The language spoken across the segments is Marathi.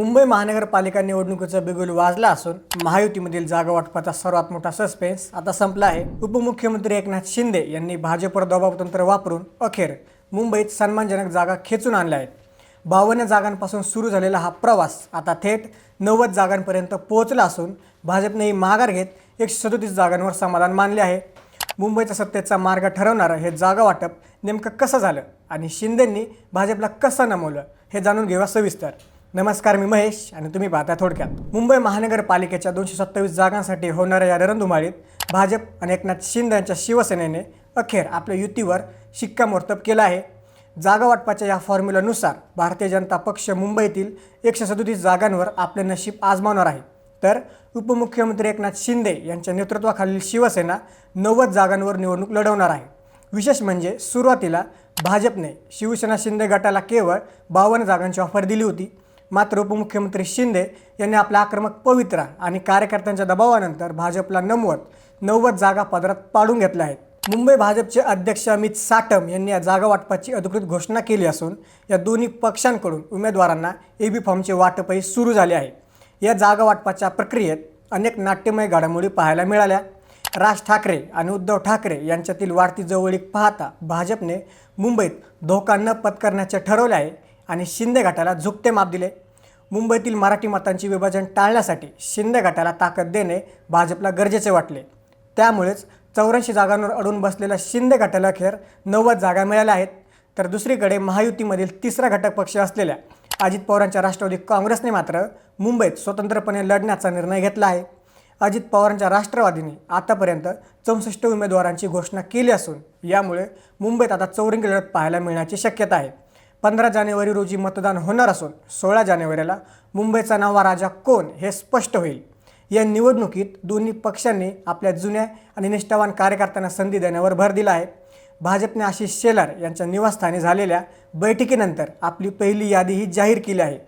मुंबई महानगरपालिका निवडणुकीचा बिगुल वाजला असून महायुतीमधील जागा वाटपाचा सर्वात मोठा सस्पेन्स आता संपला आहे. उपमुख्यमंत्री एकनाथ शिंदे यांनी भाजपवर दबावतंत्र वापरून अखेर मुंबईत सन्मानजनक जागा खेचून आणल्या आहेत. बावन्न जागांपासून सुरू झालेला हा प्रवास आता थेट नव्वद जागांपर्यंत पोहोचला असून भाजपनेही माघार घेत एकशे सदोतीस जागांवर समाधान मानले आहे. मुंबईचा सत्तेचा मार्ग ठरवणारं हे जागा वाटप नेमकं कसं झालं आणि शिंदेंनी भाजपला कसं नमवलं हे जाणून घेऊया सविस्तर. नमस्कार मी महेश आणि तुम्ही पाहता थोडक्यात. मुंबई महानगरपालिकेच्या दोनशे सत्तावीस जागांसाठी होणाऱ्या या रणधुमाळीत भाजप आणि एकनाथ शिंदे यांच्या शिवसेनेने अखेर आपल्या युतीवर शिक्कामोर्तब केलं आहे. जागा वाटपाच्या या फॉर्म्युलानुसार भारतीय जनता पक्ष मुंबईतील एकशे सदोतीस जागांवर आपले नशीब आजमावणार आहे. तर उपमुख्यमंत्री एकनाथ शिंदे यांच्या नेतृत्वाखालील शिवसेना नव्वद जागांवर निवडणूक लढवणार आहे. विशेष म्हणजे सुरुवातीला भाजपने शिवसेना शिंदे गटाला केवळ बावन्न जागांची ऑफर दिली होती. मात्र उपमुख्यमंत्री शिंदे यांनी आपला आक्रमक पवित्रा आणि कार्यकर्त्यांच्या दबावानंतर भाजपला नमवत नव्वद जागा पदरात पाडून घेतल्या आहेत. मुंबई भाजपचे अध्यक्ष अमित साटम यांनी या जागा वाटपाची अधिकृत घोषणा केली असून या दोन्ही पक्षांकडून उमेदवारांना ए बी फॉर्मचे वाटपही सुरू झाले आहे. या जागा वाटपाच्या प्रक्रियेत अनेक नाट्यमय घडामोडी पाहायला मिळाल्या. राज ठाकरे आणि उद्धव ठाकरे यांच्यातील वाढती जवळीक पाहता भाजपने मुंबईत धोका न पत्करण्याचे ठरवले आहे. आणि शिंदे गटाला झुकते माप दिले. मुंबईतील मराठी मतांचे विभाजन टाळण्यासाठी शिंदे गटाला ताकद देणे भाजपला गरजेचे वाटले. त्यामुळेच चौऱ्याऐंशी जागांवर अडून बसलेल्या शिंदे गटाला अखेर नव्वद जागा मिळाल्या आहेत. तर दुसरीकडे महायुतीमधील तिसरा घटक पक्ष असलेल्या अजित पवारांच्या राष्ट्रवादी काँग्रेसने मात्र मुंबईत स्वतंत्रपणे लढण्याचा निर्णय घेतला आहे. अजित पवारांच्या राष्ट्रवादीने आतापर्यंत चौसष्ट उमेदवारांची घोषणा केली असून यामुळे मुंबईत आता चौरंगी लढत पाहायला मिळण्याची शक्यता आहे. पंधरा जानेवारी रोजी मतदान होणार असून सोळा जानेवारीला मुंबईचा नवा राजा कोण हे स्पष्ट होईल. या निवडणुकीत दोन्ही पक्षांनी आपल्या जुन्या आणि निष्ठावान कार्यकर्त्यांना संधी देण्यावर भर दिला आहे. भाजपने आशिष शेलार यांच्या निवासस्थानी झालेल्या बैठकीनंतर आपली पहिली यादीही जाहीर केली आहे.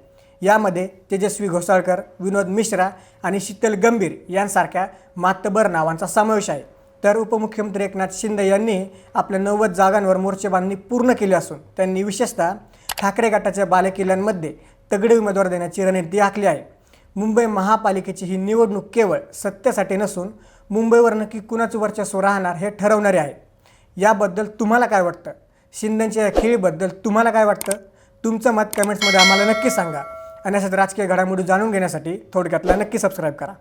यामध्ये तेजस्वी घोसाळकर विनोद मिश्रा आणि शीतल गंभीर यांसारख्या मातबर नावांचा समावेश आहे. तर उपमुख्यमंत्री एकनाथ शिंदे यांनी आपल्या नव्वद जागांवर मोर्चेबांधणी पूर्ण केली असून त्यांनी विशेषतः ठाकरे गटाच्या बालेकिल्ल्यांमध्ये तगडे उमेदवार देण्याची रणनीती आखली आहे. मुंबई महापालिकेची ही निवडणूक केवळ सत्तेसाठी नसून मुंबईवर नक्की कुणाचं वर्चस्व राहणार हे ठरवणारे आहे. याबद्दल तुम्हाला काय वाटतं? शिंदेच्या या खेळीबद्दल तुम्हाला काय वाटतं? तुमचं मत कमेंट्समध्ये आम्हाला नक्की सांगा. आणि अशाच राजकीय घडामोडी जाणून घेण्यासाठी थोडक्यातला नक्की सबस्क्राईब करा.